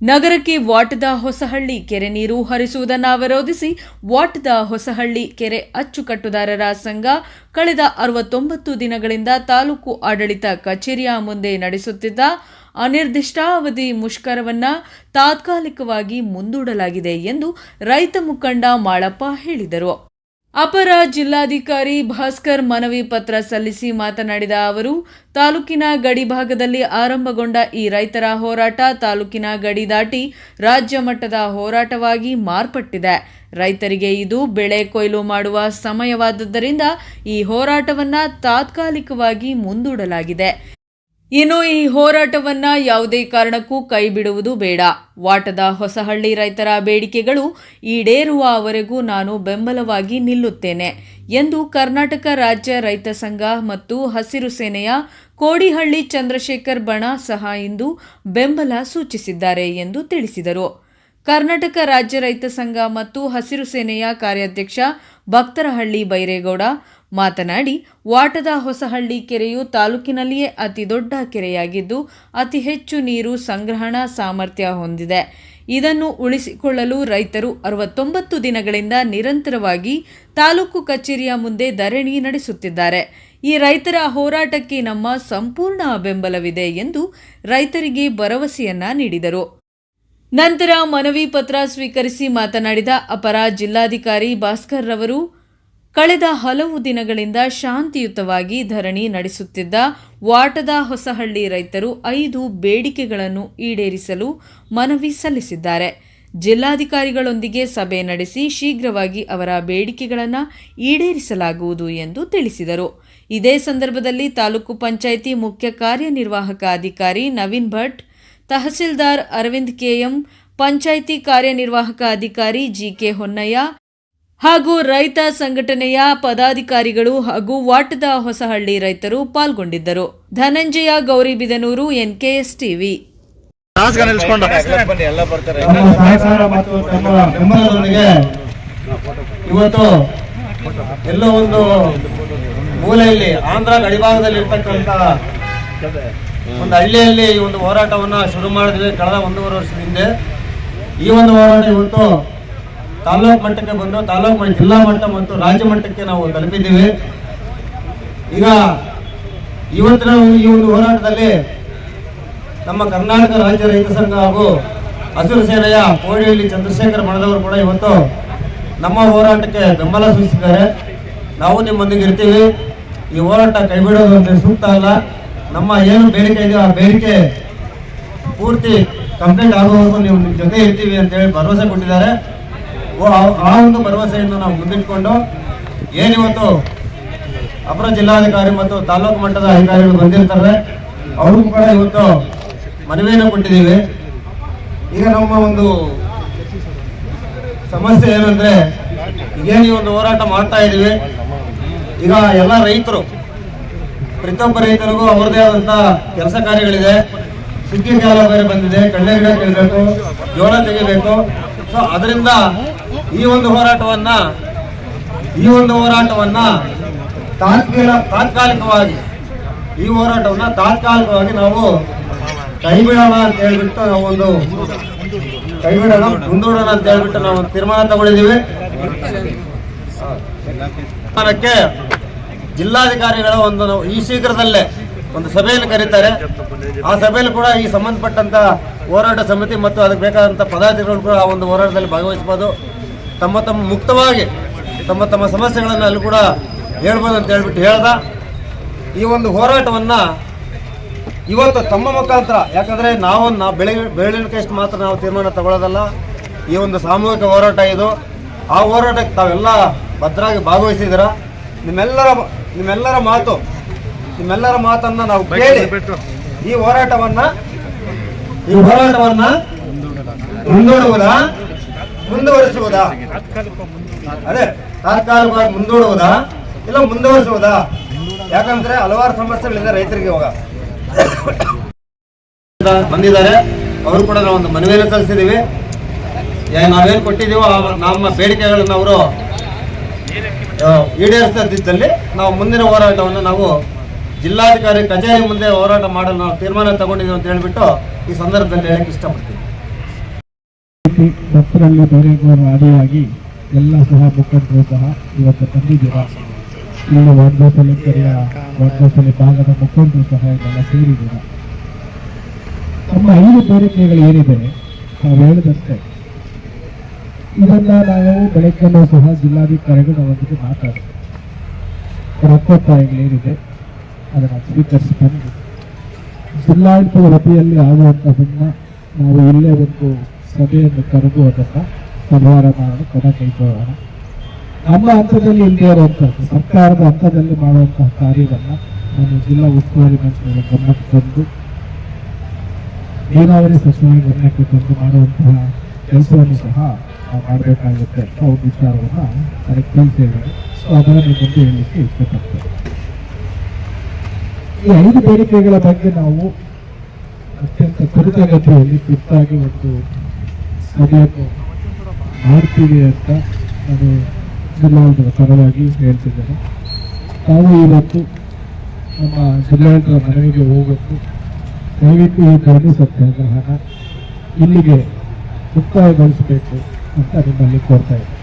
ನಗರಕ್ಕೆ ವಾಟದ ಹೊಸಹಳ್ಳಿ ಕೆರೆ ನೀರು ಹರಿಸುವುದನ್ನು ವಿರೋಧಿಸಿ ವಾಟದ ಹೊಸಹಳ್ಳಿ ಕೆರೆ ಅಚ್ಚುಕಟ್ಟುದಾರರ ಸಂಘ ಕಳೆದ ಅರವತ್ತೊಂಬತ್ತು ದಿನಗಳಿಂದ ತಾಲೂಕು ಆಡಳಿತ ಕಚೇರಿಯ ಮುಂದೆ ನಡೆಸುತ್ತಿದ್ದ ಅನಿರ್ದಿಷ್ಟಾವಧಿ ಮುಷ್ಕರವನ್ನ ತಾತ್ಕಾಲಿಕವಾಗಿ ಮುಂದೂಡಲಾಗಿದೆ ಎಂದು ರೈತ ಮುಖಂಡ ಮಾಳಪ್ಪ ಹೇಳಿದರು. ಅಪರ ಜಿಲ್ಲಾಧಿಕಾರಿ ಭಾಸ್ಕರ್ ಮನವಿ ಪತ್ರ ಸಲ್ಲಿಸಿ ಮಾತನಾಡಿದ ಅವರು, ತಾಲೂಕಿನ ಗಡಿಭಾಗದಲ್ಲಿ ಆರಂಭಗೊಂಡ ಈ ರೈತರ ಹೋರಾಟ ತಾಲೂಕಿನ ಗಡಿ ದಾಟಿ ರಾಜ್ಯ ಮಟ್ಟದ ಹೋರಾಟವಾಗಿ ಮಾರ್ಪಟ್ಟಿದೆ. ರೈತರಿಗೆ ಇದು ಬೆಳೆ ಕೊಯ್ಲು ಮಾಡುವ ಸಮಯವಾದದ್ದರಿಂದ ಈ ಹೋರಾಟವನ್ನು ತಾತ್ಕಾಲಿಕವಾಗಿ ಮುಂದೂಡಲಾಗಿದೆ. ಇನ್ನು ಈ ಹೋರಾಟವನ್ನ ಯಾವುದೇ ಕಾರಣಕ್ಕೂ ಕೈಬಿಡುವುದು ಬೇಡ. ವಾಟದ ಹೊಸಹಳ್ಳಿ ರೈತರ ಬೇಡಿಕೆಗಳು ಈಡೇರುವವರೆಗೂ ನಾನು ಬೆಂಬಲವಾಗಿ ನಿಲ್ಲುತ್ತೇನೆ ಎಂದು ಕರ್ನಾಟಕ ರಾಜ್ಯ ರೈತ ಸಂಘ ಮತ್ತು ಹಸಿರು ಸೇನೆಯ ಕೋಡಿಹಳ್ಳಿ ಚಂದ್ರಶೇಖರ್ ಬಣ ಸಹ ಇಂದು ಬೆಂಬಲ ಸೂಚಿಸಿದ್ದಾರೆ ಎಂದು ತಿಳಿಸಿದರು. ಕರ್ನಾಟಕ ರಾಜ್ಯ ರೈತ ಸಂಘ ಮತ್ತು ಹಸಿರು ಸೇನೆಯ ಕಾರ್ಯಾಧ್ಯಕ್ಷ ಭಕ್ತರಹಳ್ಳಿ ಬೈರೇಗೌಡ ಮಾತನಾಡಿ, ವಾಟದ ಹೊಸಹಳ್ಳಿ ಕೆರೆಯು ತಾಲೂಕಿನಲ್ಲಿಯೇ ಅತಿ ದೊಡ್ಡ ಕೆರೆಯಾಗಿದ್ದು, ಅತಿ ಹೆಚ್ಚು ನೀರು ಸಂಗ್ರಹಣಾ ಸಾಮರ್ಥ್ಯ ಹೊಂದಿದೆ. ಇದನ್ನು ಉಳಿಸಿಕೊಳ್ಳಲು ರೈತರು ಅರವತ್ತೊಂಬತ್ತು ದಿನಗಳಿಂದ ನಿರಂತರವಾಗಿ ತಾಲೂಕು ಕಚೇರಿಯ ಮುಂದೆ ಧರಣಿ ನಡೆಸುತ್ತಿದ್ದಾರೆ. ಈ ರೈತರ ಹೋರಾಟಕ್ಕೆ ನಮ್ಮ ಸಂಪೂರ್ಣ ಬೆಂಬಲವಿದೆ ಎಂದು ರೈತರಿಗೆ ಭರವಸೆಯನ್ನ ನೀಡಿದರು. ನಂತರ ಮನವಿ ಪತ್ರ ಸ್ವೀಕರಿಸಿ ಮಾತನಾಡಿದ ಅಪರ ಜಿಲ್ಲಾಧಿಕಾರಿ ಭಾಸ್ಕರ್ ರವರು ಕಳೆದ ಹಲವು ದಿನಗಳಿಂದ ಶಾಂತಿಯುತವಾಗಿ ಧರಣಿ ನಡೆಸುತ್ತಿದ್ದ ವಾಟದ ಹೊಸಹಳ್ಳಿ ರೈತರು ಐದು ಬೇಡಿಕೆಗಳನ್ನು ಈಡೇರಿಸಲು ಮನವಿ ಸಲ್ಲಿಸಿದ್ದಾರೆ. ಜಿಲ್ಲಾಧಿಕಾರಿಗಳೊಂದಿಗೆ ಸಭೆ ನಡೆಸಿ ಶೀಘ್ರವಾಗಿ ಅವರ ಬೇಡಿಕೆಗಳನ್ನು ಈಡೇರಿಸಲಾಗುವುದು ಎಂದು ತಿಳಿಸಿದರು. ಇದೇ ಸಂದರ್ಭದಲ್ಲಿ ತಾಲೂಕು ಪಂಚಾಯಿತಿ ಮುಖ್ಯ ಕಾರ್ಯನಿರ್ವಾಹಕ ಅಧಿಕಾರಿ ನವೀನ್ ಭಟ್, ತಹಸೀಲ್ದಾರ್ ಅರವಿಂದ್ ಕೆಎಂ ಪಂಚಾಯಿತಿ ಕಾರ್ಯನಿರ್ವಾಹಕ ಅಧಿಕಾರಿ ಜಿಕೆ ಹೊನ್ನಯ್ಯ ಹಾಗೂ ರೈತ ಸಂಘಟನೆಯ ಪದಾಧಿಕಾರಿಗಳು ಹಾಗೂ ವಾಟದ ಹೊಸಹಳ್ಳಿ ರೈತರು ಪಾಲ್ಗೊಂಡಿದ್ದರು. ಧನಂಜಯ ಗೌರಿಬಿದನೂರು ಎನ್ಕೆಎಸ್ ಟಿವಿ ಇವತ್ತು ಎಲ್ಲೋ ಒಂದು ಮೂಲೆಯಲ್ಲಿ ಆಂಧ್ರ ಗಡಿಭಾಗದಲ್ಲಿ ಇರ್ತಕ್ಕಂಥ ಒಂದು ಹಳ್ಳಿಯಲ್ಲಿ ಈ ಒಂದು ಹೋರಾಟವನ್ನ ಶುರು ಮಾಡಿದ್ವಿ ಕಳೆದ ಒಂದೂವರೆ ವರ್ಷದಿಂದ ಈ ಒಂದು ಹೋರಾಟ ಇವತ್ತು ತಾಲೂಕು ಮಟ್ಟಕ್ಕೆ ಬಂದು ತಾಲೂಕು ಜಿಲ್ಲಾ ಮಟ್ಟ ಮತ್ತು ರಾಜ್ಯ ಮಟ್ಟಕ್ಕೆ ನಾವು ತಲುಪಿದ್ದೀವಿ. ಈಗ ಇವತ್ತಿನ ಈ ಒಂದು ಹೋರಾಟದಲ್ಲಿ ನಮ್ಮ ಕರ್ನಾಟಕ ರಾಜ್ಯ ರೈತ ಸಂಘ ಹಾಗೂ ಹಸಿರು ಸೇನೆಯ ಕೋಡಿಯಲ್ಲಿ ಚಂದ್ರಶೇಖರ ಮಣದವರು ಕೂಡ ಇವತ್ತು ನಮ್ಮ ಹೋರಾಟಕ್ಕೆ ಬೆಂಬಲ ಸೂಚಿಸಿದ್ದಾರೆ. ನಾವು ನಿಮ್ಮೊಂದಿಗೆ ಇರ್ತೀವಿ. ಈ ಹೋರಾಟ ಕೈಬಿಡೋದು ಅಂತ ಸೂಕ್ತ ಅಲ್ಲ. ನಮ್ಮ ಏನು ಬೇಡಿಕೆ ಇದೆಯೋ ಆ ಬೇಡಿಕೆ ಪೂರ್ತಿ ಕಂಪ್ಲೀಟ್ ಆಗುವವರೆಗೂ ನೀವು ನಿಮ್ಮ ಜೊತೆ ಇರ್ತೀವಿ ಅಂತೇಳಿ ಭರವಸೆ ಕೊಟ್ಟಿದ್ದಾರೆ. ಆ- ಒಂದು ಭರವಸೆಯನ್ನು ನಾವು ಮುಂದಿಟ್ಕೊಂಡು ಏನಿವತ್ತು ಅಪರ ಜಿಲ್ಲಾಧಿಕಾರಿ ಮತ್ತು ತಾಲೂಕು ಮಟ್ಟದ ಅಧಿಕಾರಿಗಳು ಬಂದಿರ್ತಾರೆ, ಅವ್ರಿಗೂ ಕೂಡ ಇವತ್ತು ಮನವಿಯನ್ನು ಕೊಟ್ಟಿದ್ದೀವಿ. ಈಗ ನಮ್ಮ ಒಂದು ಸಮಸ್ಯೆ ಏನಂದ್ರೆ, ಈಗೇನು ಒಂದು ಹೋರಾಟ ಮಾಡ್ತಾ ಇದ್ದೀವಿ. ಈಗ ಎಲ್ಲ ರೈತರು, ಪ್ರತಿಯೊಬ್ಬ ರೈತರಿಗೂ ಅವರದೇ ಆದಂತ ಕೆಲಸ ಕಾರ್ಯಗಳಿದೆ. ಕಾಲ ಬೇರೆ ಬಂದಿದೆ ಕಳ್ಳೆ ಕೇಳಬೇಕು ಜೋಳ ತೆಗಿಬೇಕು ಸೊ ಅದರಿಂದ ಈ ಒಂದು ಹೋರಾಟವನ್ನ, ಈ ಒಂದು ಹೋರಾಟವನ್ನ ತಾತ್ಕಾಲ, ತಾತ್ಕಾಲಿಕವಾಗಿ, ಈ ಹೋರಾಟವನ್ನ ತಾತ್ಕಾಲಿಕವಾಗಿ ನಾವು ಕೈ ಅಂತ ಹೇಳ್ಬಿಟ್ಟು ನಾವು ಒಂದು ಕೈ ಬಿಡೋಣ ಮುಂದೂಡೋಣ ಅಂತ ಹೇಳ್ಬಿಟ್ಟು ನಾವು ತೀರ್ಮಾನ ತಗೊಂಡಿದ್ದೀವಿ. ತೀರ್ಮಾನಕ್ಕೆ ಜಿಲ್ಲಾಧಿಕಾರಿಗಳ ಒಂದು ಈ ಶೀಘ್ರದಲ್ಲೇ ಒಂದು ಸಭೆಯನ್ನು ಕರೀತಾರೆ. ಆ ಸಭೆಯಲ್ಲಿ ಕೂಡ ಈ ಸಂಬಂಧಪಟ್ಟಂತ ಹೋರಾಟ ಸಮಿತಿ ಮತ್ತು ಅದಕ್ಕೆ ಬೇಕಾದಂಥ ಪದಾಧಿಕಾರಿಗಳು ಕೂಡ ಆ ಒಂದು ಹೋರಾಟದಲ್ಲಿ ಭಾಗವಹಿಸ್ಬೋದು ತಮ್ಮ ತಮ್ಮ ಮುಕ್ತವಾಗಿ ತಮ್ಮ ತಮ್ಮ ಸಮಸ್ಯೆಗಳನ್ನು ಅಲ್ಲಿ ಕೂಡ ಹೇಳ್ಬೋದು ಅಂತ ಹೇಳ್ಬಿಟ್ಟು ಹೇಳ್ದ. ಈ ಒಂದು ಹೋರಾಟವನ್ನ ಇವತ್ತು ತಮ್ಮ ಮುಖಾಂತರ, ಯಾಕಂದ್ರೆ ನಾವು ನಾವು ಬೆಳೆ ಬೆಳವಣಿಗೆಷ್ಟು ಮಾತ್ರ ನಾವು ತೀರ್ಮಾನ ತಗೊಳ್ಳೋದಲ್ಲ. ಈ ಒಂದು ಸಾಮೂಹಿಕ ಹೋರಾಟ ಇದು. ಆ ಹೋರಾಟಕ್ಕೆ ತಾವೆಲ್ಲ ಭದ್ರಾಗಿ ಭಾಗವಹಿಸಿದ್ದೀರ. ನಿಮ್ಮೆಲ್ಲರ ನಿಮ್ಮೆಲ್ಲರ ಮಾತು ನಿಮ್ಮೆಲ್ಲರ ಮಾತನ್ನ ನಾವು ಕೇಳಿ ಈ ಹೋರಾಟವನ್ನ ಈ ಹೋರಾಟವನ್ನ ಮುಂದೂಡುವುದಾ? ಮುಂದುವರಿಸುವುದಾ? ಅದೇ ತಾತ್ಕಾಲಿಕವಾಗಿ ಮುಂದೂಡುವುದಾ? ಇಲ್ಲ ಮುಂದುವರಿಸುವುದಾ? ಯಾಕಂದ್ರೆ ಹಲವಾರು ಸಮಸ್ಯೆಗಳಿದೆ ರೈತರಿಗೆ ಇವಾಗ. ಬಂದಿದ್ದಾರೆ. ಅವರು ಕೂಡ ನಾವು ಒಂದು ಮನವಿಯನ್ನು ಸಲ್ಲಿಸಿದ್ದೀವಿ. ಯಾ ನಾವೇನು ಕೊಟ್ಟಿದ್ದೀವೋ ನಮ್ಮ ಬೇಡಿಕೆಗಳನ್ನು ಅವರು ಈಡೇರಿಸದಿದ್ದಲ್ಲಿ ನಾವು ಮುಂದಿನ ಹೋರಾಟವನ್ನು ನಾವು ಜಿಲ್ಲಾಧಿಕಾರಿ ಕಚೇರಿ ಮುಂದೆ ಹೋರಾಟ ಮಾಡಲು ನಾವು ತೀರ್ಮಾನ ತಗೊಂಡಿದ್ದೀವಿ ಅಂತ ಹೇಳ್ಬಿಟ್ಟು ಈ ಸಂದರ್ಭದಲ್ಲಿ ಹೇಳಕ್ಕೆ ಇಷ್ಟಪಡ್ತೀನಿ. ಭಕ್ತರಲ್ಲಿ ಬೇರೆಗೌಡರ ಆದಿಯಾಗಿ ಎಲ್ಲ ಸಹ ಮುಖಂಡರು ಸಹ ಇವತ್ತು ಬಂದಿದ್ದೀರಾ? ಇಲ್ಲಿ ವಾರ್ಧೋಪಲ್ಲಿ ಕೆರೆಯ ವಾರ್ಧೋಪಲ್ಲಿ ಭಾಗದ ಮುಖಂಡರು ಸಹ ಇದೆಲ್ಲ ಸೇರಿದ್ದೀರಾ? ನಮ್ಮ ಐದು ಬೇಡಿಕೆಗಳು ಏನಿದೆ? ನಾವು ಹೇಳಿದಂತೆ, ಇದನ್ನ ನಾವು ಬೆಳಗ್ಗೆನೂ ಸಹ ಜಿಲ್ಲಾಧಿಕಾರಿಗಳು ಅವರೊಂದಿಗೆ ಮಾತಾಡಿದ್ವಿ. ರಕ್ತೋತ್ತಾಯಗಳೇನಿದೆ ಅದನ್ನು ಸ್ವೀಕರಿಸಿಕೊಂಡು ಜಿಲ್ಲಾಡಳಿತದ ವತಿಯಲ್ಲಿ ಆಗುವಂತಹದನ್ನ ನಾವು ಇಲ್ಲೇ ಒಂದು ಸಭೆಯನ್ನು ಕರೆದು ಅದನ್ನ ಪರಿಹಾರ ಮಾಡಲು ಕ್ರಮ ಕೈಗೊಳ್ಳೋಣ. ನಮ್ಮ ಹಂತದಲ್ಲಿ ಇಲ್ಲದೆ ಇರುವಂಥದ್ದು ಸರ್ಕಾರದ ಹಂತದಲ್ಲಿ ಮಾಡುವಂತಹ ಕಾರ್ಯವನ್ನು ನಾನು ಜಿಲ್ಲಾ ಉಸ್ತುವಾರಿ ಮಂತ್ರಿಗಳ ಗಮನಕ್ಕೆ ತಂದು, ನೀರಾವರಿ ಸಚಿವರ ಗಮನಕ್ಕೆ ತಂದು ಮಾಡುವಂತಹ ಕೆಲಸವನ್ನು ಸಹ ನಾವು ಮಾಡಬೇಕಾಗುತ್ತೆ ಅಂತ ಒಂದು ವಿಚಾರವನ್ನು ನನಗೆ ತಿಳಿಸಿದ್ದಾರೆ ಸೊ ನಿಮ್ಮ ಮುಂದೆ ಹೇಳಲಿಕ್ಕೆ ಇಷ್ಟಪಡ್ತೇನೆ. ಈ ಐದು ಬೇಡಿಕೆಗಳ ಬಗ್ಗೆ ನಾವು ಅತ್ಯಂತ ತ್ವರಿತಗತಿಯಲ್ಲಿ ತುರ್ತಾಗಿ ಒಂದು ಸಭೆಯನ್ನು ಮಾಡ್ತೀವಿ ಅಂತ ನಾನು ಜಿಲ್ಲಾಡಳಿತದ ಪರವಾಗಿ ಹೇಳ್ತಿದ್ದೇನೆ. ನಾವು ಇವತ್ತು ನಮ್ಮ ಜಿಲ್ಲಾಡಳಿತದ ಮನವಿಗೆ ಹೋಗಬೇಕು ದಯವಿಟ್ಟು ಈ ಧರಣಿ ಸತ್ಯಾಗ್ರಹನ ಇಲ್ಲಿಗೆ ಮುಕ್ತಾಯಗೊಳಿಸಬೇಕು ಅಂತ ನಿಮ್ಮಲ್ಲಿ ಕೋರ್ತಾ ಇದ್ದೀನಿ.